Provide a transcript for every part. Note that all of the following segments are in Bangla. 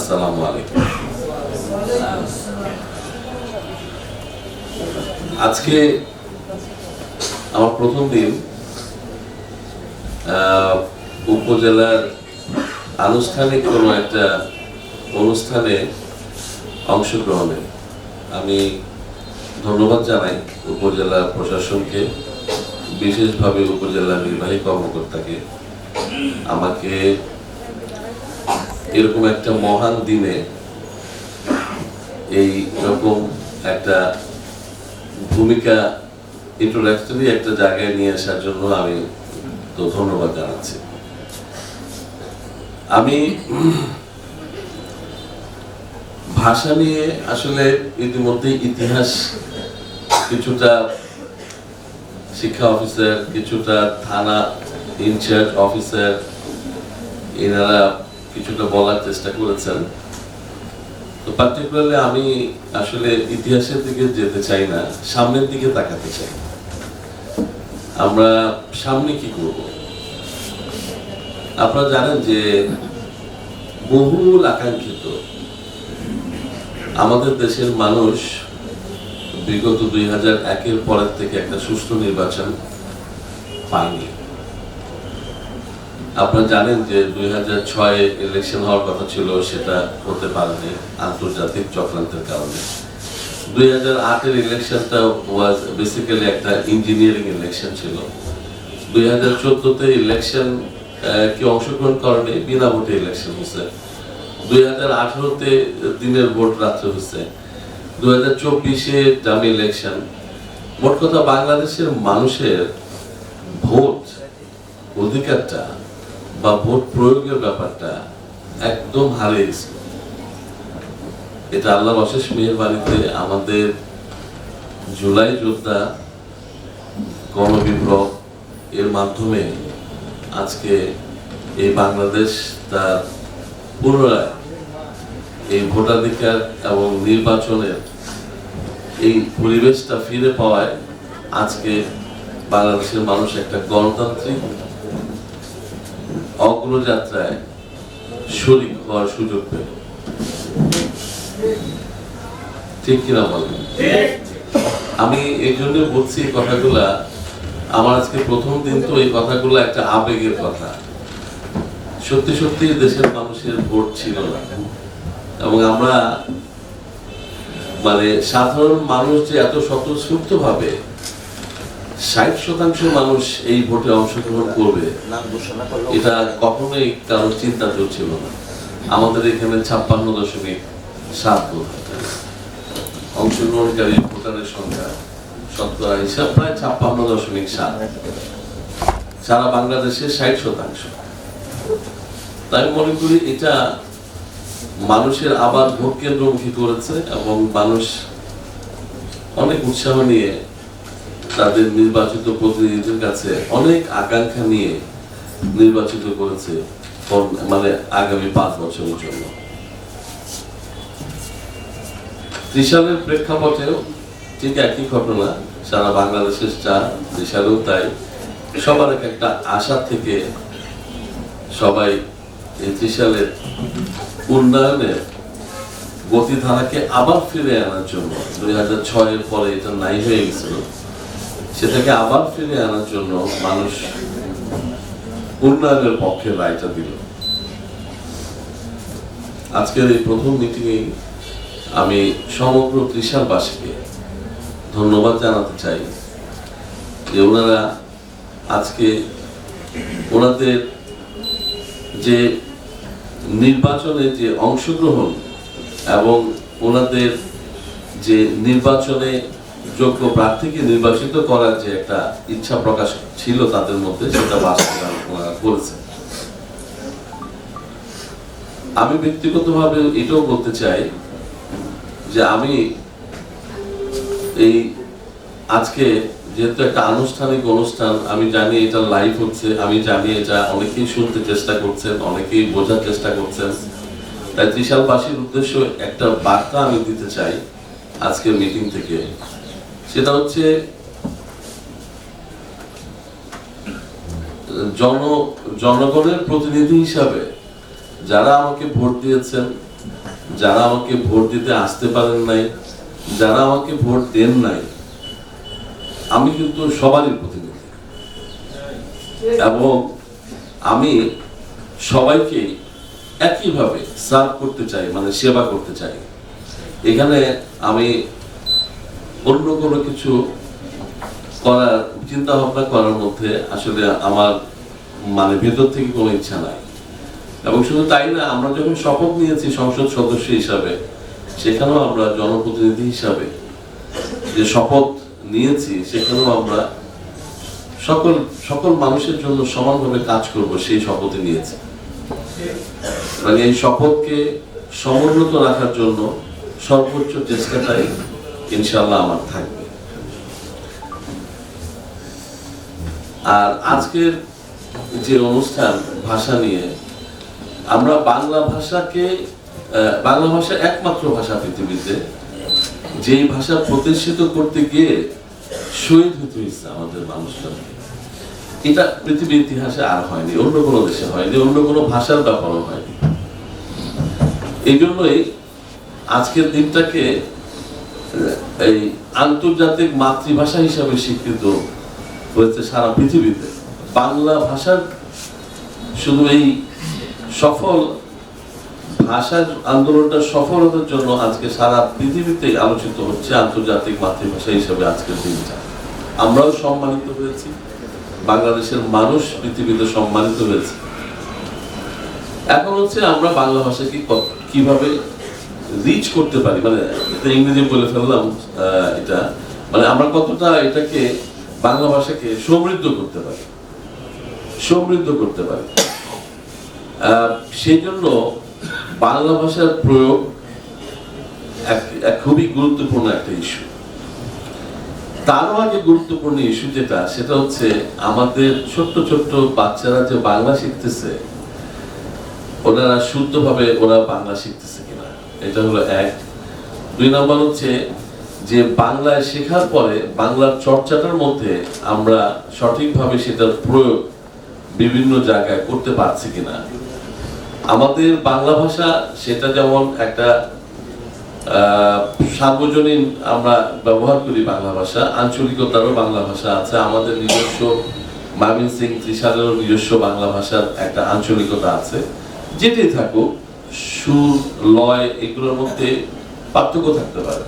আসসালামু আলাইকুম। আজকে আমার প্রথম দিন উপজেলার আনুষ্ঠানিক কোনো একটা অনুষ্ঠানে অংশগ্রহণে আমি ধন্যবাদ জানাই উপজেলা প্রশাসনকে, বিশেষভাবে উপজেলা নির্বাহী কর্মকর্তাকে, আমাকে এরকম একটা মহান দিনে এই রকম একটা ভূমিকা ইন্ট্রোডাক্টরি একটা জায়গায় নিয়ে আসার জন্য আমি তো ধন্যবাদ জানাচ্ছি। আমি ভাষা নিয়ে আসলে ইতিমধ্যে ইতিহাস কিছুটা শিক্ষা অফিসার, কিছুটা থানা ইনচার্জ অফিসার এনারা কিছুটা বলার চেষ্টা করেছেন। তো পার্টিকুলারলি আমি আসলে ইতিহাসের দিকে যেতে চাই না, সামনের দিকে তাকাতে চাই। আমরা সামনে কি করব? আপনারা জানেন যে বহুল আকাঙ্ক্ষিত আমাদের দেশের মানুষ বিগত দুই হাজার একের পরের থেকে একটা সুষ্ঠু নির্বাচন পায়নি। আপনারা জানেন যে দুই হাজার ছয়ে ইলেকশন হওয়ার কথা ছিল, সেটা হতে পারেনি আন্তর্জাতিক চক্রান্তের কারণে। দুই হাজার আটের ইলেকশনটা ওয়াজ বেসিক্যালি একটা ইঞ্জিনিয়ারিং ইলেকশন ছিল। দুই হাজার চোদ্দতে ইলেকশন কি অংশগ্রহণ করেনি? বিনা ভোটে ইলেকশন হচ্ছে দুই হাজার আঠারোতে দিনের ভোট রাত্রে হচ্ছে দুই হাজার চব্বিশে জামি ইলেকশন মোট কথা, বাংলাদেশের মানুষের ভোট অধিকারটা বা ভোট প্রয়োগের ব্যাপারটা একদম হারিয়ে গেছে। এটা আল্লাহর অশেষ মেহেরবাড়িতে আমাদের জুলাই যোদ্ধা গণবিপ্লব এর মাধ্যমে আজকে এই বাংলাদেশ তার পুনরায় এই ভোটাধিকার এবং নির্বাচনের এই পরিবেশটা ফিরে পাওয়ায় আজকে বাংলাদেশের মানুষ একটা গণতান্ত্রিক অগ্রযাত্রায় শরিক হওয়ার সুযোগ পেল। ঠিক কিনা বলেন? আমি এই জন্য বলছি এই কথাগুলা, আমার আজকে প্রথম দিন তো এই কথাগুলো একটা আবেগের কথা। সত্যি সত্যি দেশের মানুষের ভোট ছিল না। এবং আমরা মানে সাধারণ মানুষ যে এত স্বতঃস্ফূর্ত ভাবে ষাট শতাংশ মানুষ এই ভোটে অংশগ্রহণ করবে এটা কখনোই কারও চিন্তা ছিল না। আমাদের এখানে ছাপ্পান্ন দশমিক সাত অংশগ্রহণকারী ভোটারের সংখ্যা শতকরা হিসাব প্রায় ছাপ্পান্ন দশমিক সাত। সারা বাংলাদেশে ষাট শতাংশ। তাই আমি মনে করি এটা মানুষের আবার ভোট কেন্দ্রমুখী করেছে এবং মানুষ অনেক উৎসাহ নিয়ে তাদের নির্বাচিত প্রতিনিধিদের কাছে অনেক আকাঙ্ক্ষা নিয়ে নির্বাচিত করেছে মানে আগামী পাঁচ বছরের জন্য। ত্রিশালের প্রেক্ষাপটেও ঠিক একই ঘটনা, সারা বাংলাদেশের চা ত্রিশালেও তাই। সবার এক একটা আশা থেকে সবাই এই ত্রিশালের উন্নয়নের গতিধারাকে আবার ফিরে আনার জন্য। দুই হাজার ছয়ের পরে এটা নাই হয়ে গেছিল। সেটাকে আবার ফিরে আনার জন্য মানুষ উন্নয়নের পক্ষে রায়টা দিল। আজকের এই প্রথম মিটিংয়ে আমি সমগ্র ত্রিশালবাসীকে ধন্যবাদ জানাতে চাই যে ওনারা আজকে ওনাদের যে নির্বাচনে যে অংশগ্রহণ এবং ওনাদের যে নির্বাচনে যোগ্য প্রার্থীকে নির্বাচিত করার যে একটা ইচ্ছা প্রকাশ ছিল তাদের মধ্যে, সেটা বাস্তবায়ন করেছে আমি ব্যক্তিগতভাবে এটাও বলতে চাই যে আমি এই আজকে যেহেতু একটা আনুষ্ঠানিক অনুষ্ঠান, আমি জানি এটা লাইভ হচ্ছে, আমি জানি এটা অনেকেই শুনতে চেষ্টা করছেন, অনেকেই বোঝার চেষ্টা করছেন। তাই ত্রিশালবাসীর উদ্দেশ্য একটা বার্তা আমি দিতে চাই আজকের মিটিং থেকে। সেটা হচ্ছে, জন, জনগণের প্রতিনিধি হিসাবে যারা আমাকে ভোট দিয়েছেন, যারা আমাকে ভোট দিতে আসতে পারেন নাই, যারা আমাকে ভোট দেন নাই, আমি কিন্তু সবারই প্রতিনিধি। এবং আমি সবাইকে একইভাবে সার্ভ করতে চাই মানে সেবা করতে চাই। এখানে আমি অন্য কোনো কিছু করার চিন্তা ভাবনা করার মধ্যে আসলে আমার মানে ভেতর থেকে কোনো ইচ্ছা নাই। এবং শুধু তাই না, আমরা যখন শপথ নিয়েছি সংসদ সদস্য হিসাবে, সেখানেও আমরা জনপ্রতিনিধি হিসাবে যে শপথ নিয়েছি, সেখানেও আমরা সকল সকল মানুষের জন্য সমানভাবে কাজ করব সেই শপথে নিয়েছি। মানে এই শপথকে সমুন্নত রাখার জন্য সর্বোচ্চ চেষ্টাটাই ইনশাল্লাহ আমার থাকবে। আর আজকের যে অনুষ্ঠান ভাষা নিয়ে, আমরা বাংলা ভাষাকে বাংলা ভাষা একমাত্র ভাষা পৃথিবীতে, যেই ভাষা প্রতিষ্ঠিত করতে গিয়ে শহীদ হতে হয়েছে আমাদের মানুষরা এটা পৃথিবীর ইতিহাসে আর হয়নি, অন্য কোনো দেশে হয়নি, অন্য কোনো ভাষার ব্যাপারও হয়নি। এই জন্যই আজকের দিনটাকে এই আন্তর্জাতিক মাতৃভাষা হিসাবে স্বীকৃত হয়েছে সারা পৃথিবীতে। বাংলা ভাষার শুধু এই সফল ভাষার আন্দোলনটা সফলতার জন্য আজকে সারা পৃথিবীতে আলোচিত হচ্ছে আন্তর্জাতিক মাতৃভাষা হিসেবে আজকের দিনটা। আমরাও সম্মানিত হয়েছি। বাংলাদেশের মানুষ পৃথিবীতে সম্মানিত হয়েছে। এখন হচ্ছে আমরা বাংলা ভাষাকে কীভাবে রিচ করতে পারি। মানে এটা ইংরেজি বলে ফেললাম এটা। মানে আমরা কতটা এটাকে বাংলা ভাষাকে সমৃদ্ধ করতে পারি। সমৃদ্ধ করতে পারি। সেই জন্য বাংলা ভাষার প্রয়োগ খুবই গুরুত্বপূর্ণ একটা ইস্যু তারও আগে গুরুত্বপূর্ণ ইস্যু যেটা, সেটা হচ্ছে আমাদের ছোট্ট ছোট্ট বাচ্চারা যে বাংলা শিখতেছে, ওনারা শুদ্ধভাবে ওরা বাংলা শিখতেছে। এটা হলো এক। দুই নম্বর হচ্ছে যে বাংলায় শেখার পরে বাংলার চর্চাটার মধ্যে আমরা সঠিকভাবে সেটার প্রয়োগ বিভিন্ন জায়গায় করতে পারছি কিনা। আমাদের বাংলা ভাষা সেটা যেমন একটা সার্বজনীন আমরা ব্যবহার করি বাংলা ভাষা, আঞ্চলিকতারও বাংলা ভাষা আছে, আমাদের নিজস্ব মামিন সিং ত্রিশালেরও নিজস্ব বাংলা ভাষার একটা আঞ্চলিকতা আছে, যেটাই থাকুক। সুর, লয় এগুলোর মধ্যে পার্থক্য থাকতে পারে।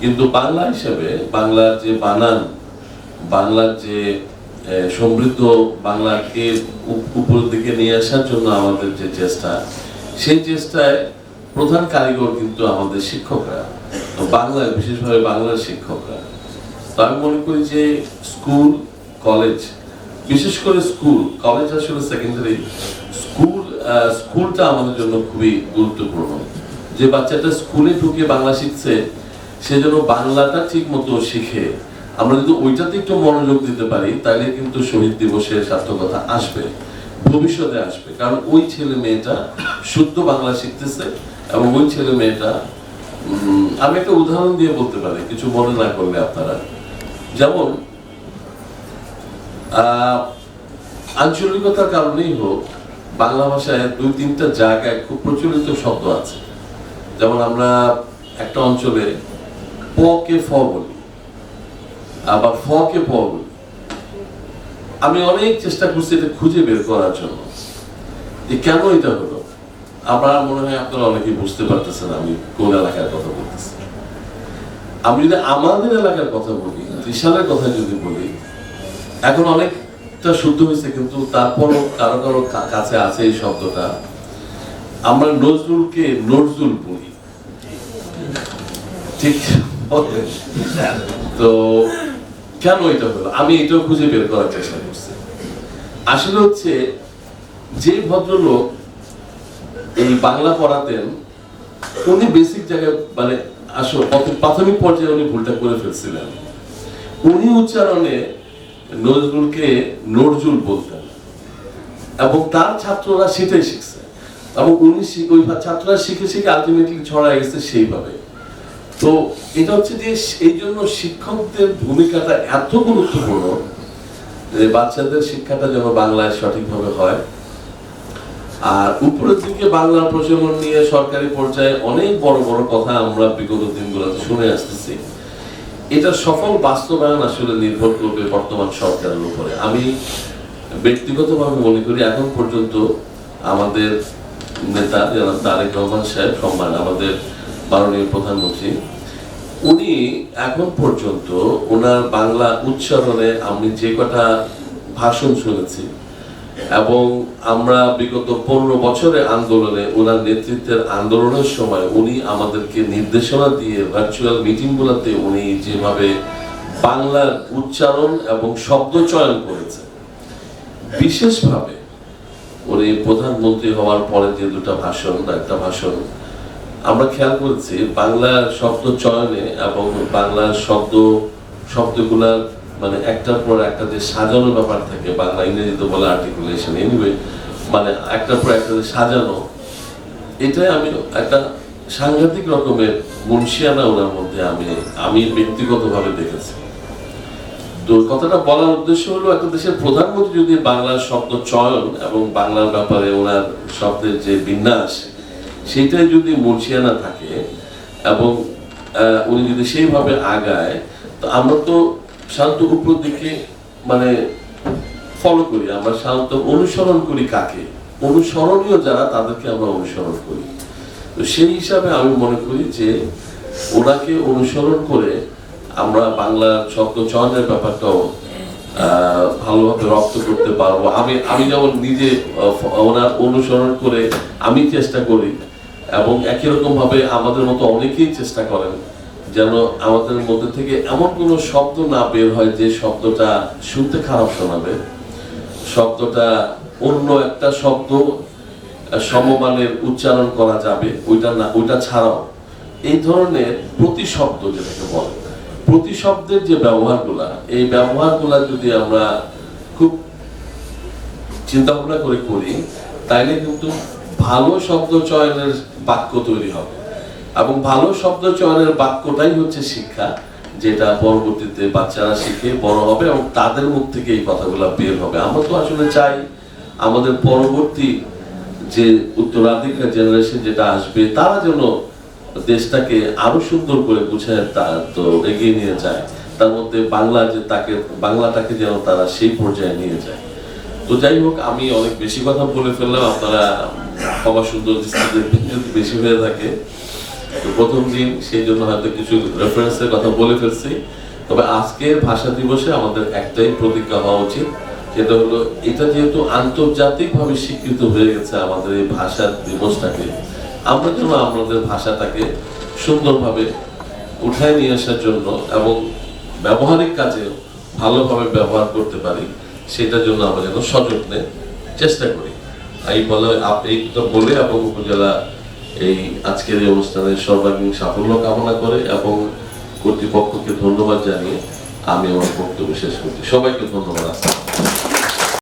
কিন্তু বাংলা হিসেবে বাংলার যে বানান, বাংলার যে সমৃদ্ধ বাংলাকে উপ- উপরের দিকে নিয়ে আসার জন্য আমাদের যে চেষ্টা, সেই চেষ্টায় প্রধান কারিগর কিন্তু আমাদের শিক্ষকরা। বাংলায়, বিশেষভাবে বাংলার শিক্ষকরা। তো আমি মনে করি যে স্কুল, কলেজ, বিশেষ করে স্কুল, কলেজ আসলে সেকেন্ডারি স্কুল স্কুলটা আমাদের জন্য খুবই গুরুত্বপূর্ণ। যে বাচ্চাটা স্কুলে ঢুকে বাংলা শিখছে, সে যেন বাংলাটা ঠিক মতো শিখে। আমরা যদি ওইটাতে একটু মনোযোগ দিতে পারি, তাহলে কিন্তু শহীদ দিবসের সার্থকতা আসবে, ভবিষ্যতে আসবে। কারণ ওই ছেলে মেয়েটা শুদ্ধ বাংলা শিখতেছে এবং ওই ছেলে মেয়েটা আমি একটা উদাহরণ দিয়ে বলতে পারি, কিছু মনে না করলে আপনারা। যেমন আঞ্চলিকতার কারণেই হোক বাংলা ভাষায় দুই তিনটা জায়গায় খুব প্রচলিত শব্দ আছে। যেমন আমরা একটা অঞ্চলে প কে ফ বলি, আবার ফ কে প বলি। আমি অনেক চেষ্টা করছি এটা খুঁজে বের করার জন্য। যে কেন এটা হলো? আমার মনে হয় আপনারা অনেকেই বুঝতে পারতেছেন আমি কোন এলাকার কথা বলতেছি। আমি যদি আমাদের এলাকার কথা বলি, ত্রিশালের কথা যদি বলি, এখন অনেকটা শুদ্ধ হয়েছে, কিন্তু তারপরও কারও কারও কাছে আছে এই শব্দটা। আমরা নজরুলকে নজরুল বলি। ঠিক? তো কেন এটা হলো? আমি এটাও খুঁজে বের করার চেষ্টা করছি। আসলে হচ্ছে, যে ভদ্রলোক এই বাংলা পড়াতেন, উনি বেসিক জায়গায় মানে আসলে প্রাথমিক পর্যায়ে উনি ভুলটা করে ফেলছিলেন। উনি উচ্চারণে নজরুলকে নজরুল বলতেন এবং তার ছাত্ররা সেটাই শিখছে। এবং উনি ওই ছাত্ররা শিখে শিখে আলটিমেটলি ছড়ায় গেছে সেইভাবে। তো এটা হচ্ছে যে এই জন্য শিক্ষকদের ভূমিকাটা এত গুরুত্বপূর্ণ যে বাচ্চাদের শিক্ষাটা যেন বাংলায় সঠিকভাবে হয়। আর উপরের দিকে বাংলা প্রচলন নিয়ে সরকারি পর্যায়ে অনেক বড় বড় কথা আমরা বিগত দিনগুলোতে শুনে আসতেছি। এটা সফল বাস্তবায়ন আসলে নির্ভর করবে বর্তমান সরকারের উপরে। আমি ব্যক্তিগতভাবে মনে করি এখন পর্যন্ত আমাদের নেতা যারা তারেক রহমান সাহেব, সম্মান আমাদের মাননীয় প্রধানমন্ত্রী, উনি এখন পর্যন্ত ওনার বাংলা উচ্চারণে আমি যে কটা ভাষণ শুনেছি এবং আমরা বিগত পনেরো বছরের আন্দোলনে ওনার নেতৃত্বের আন্দোলনের সময় উনি আমাদেরকে নির্দেশনা দিয়ে ভার্চুয়াল মিটিংগুলোতে উনি যেভাবে বাংলার উচ্চারণ এবং শব্দ চয়ন করেছে বিশেষভাবে উনি প্রধানমন্ত্রী হওয়ার পরে যে দুটা ভাষণ একটা ভাষণ, আমরা খেয়াল করেছি বাংলার শব্দ চয়নে এবং বাংলার শব্দ, শব্দগুলার মানে একটার পর একটা যে সাজানো ব্যাপার থাকে, বাংলা, ইংরেজিতে বলে আর্টিকুলেশন এনিওয়ে মানে একটার পর একটা যে সাজানো, এটাই আমি একটা সাংঘাতিক রকমের মুন্সিয়ানা ওনার মধ্যে আমি আমি ব্যক্তিগতভাবে দেখেছি। তো কথাটা বলার উদ্দেশ্য হলো, একটা দেশের প্রধানমন্ত্রী যদি বাংলার শব্দ চয়ন এবং বাংলার ব্যাপারে ওনার শব্দের যে বিন্যাস, সেটাই যদি মুন্সিয়ানা থাকে এবং উনি যদি সেইভাবে আগায়, তো আমরা তো শান্ত উপর দিকে মানে ফলো করি, আমরা সাধারণত অনুসরণ করি কাকে? অনুসরণীয় যারা, তাদেরকে আমরা অনুসরণ করি। তো সেই হিসাবে আমি মনে করি যে, ওনাকে অনুসরণ করে আমরা বাংলা শব্দ চয়নের ব্যাপারটাও ভালোভাবে রপ্ত করতে পারব। আমি আমি যেমন নিজে ওনার অনুসরণ করে আমি চেষ্টা করি, এবং একই রকম ভাবে আমাদের মতো অনেকেই চেষ্টা করেন। যেন আমাদের মধ্যে থেকে এমন কোনো শব্দ না বের হয় যে শব্দটা শুনতে খারাপ শোনাবে। শব্দটা অন্য একটা শব্দ সমমানের উচ্চারণ করা যাবে, ওইটা না, ওইটা ছাড়াও। এই ধরনের প্রতিশব্দ যেটাকে বলে, প্রতিশব্দের যে ব্যবহারগুলা, এই ব্যবহারগুলা যদি আমরা খুব চিন্তা ভাবনা করে করি, তাইলে কিন্তু ভালো শব্দ চয়নের বাক্য তৈরি হবে। এবং ভালো শব্দ চয়নের বাক্যটাই হচ্ছে শিক্ষা, যেটা পরবর্তীতে বাচ্চারা শিখে বড় হবে এবং তাদের মুখ থেকে এই কথাগুলো বের হবে। আমরা তো আসলে চাই আমাদের পরবর্তী যে উত্তরাধিকার জেনারেশন যেটা আসবে, তারা যেন দেশটাকে আরও সুন্দর করে গুছায় তা এগিয়ে নিয়ে যায়। তার মধ্যে বাংলা যে তাকে, বাংলাটাকে যেন তারা সেই পর্যায়ে নিয়ে যায়। তো যাই হোক, আমি অনেক বেশি কথা বলে ফেললাম। আপনারা ক্ষমা সুন্দর যদি বেশি হয়ে থাকে প্রথম দিন সেই জন্য হয়তো কিছু রেফারেন্সের কথা বলে ফেলছি। তবে আজকের ভাষা দিবসে আমাদের একটাই প্রতিজ্ঞা হওয়া উচিত, সেটা হলো এটা যেহেতু আন্তর্জাতিকভাবে স্বীকৃত হয়ে গেছে আমাদের এই ভাষা দিবসটাকে, আমরা যেন আমাদের ভাষাটাকে সুন্দরভাবে উঠায় নিয়ে আসার জন্য এবং ব্যবহারিক কাজে ভালোভাবে ব্যবহার করতে পারি সেটার জন্য আমরা যেন সযত্নে চেষ্টা করি। এই বলে এইটা বলে এবং উপজেলা এই আজকের এই অনুষ্ঠানের সর্বাঙ্গীন সাফল্য কামনা করে এবং কর্তৃপক্ষকে ধন্যবাদ জানিয়ে আমি আমার বক্তব্য শেষ করছি। সবাইকে ধন্যবাদ। আসসালাম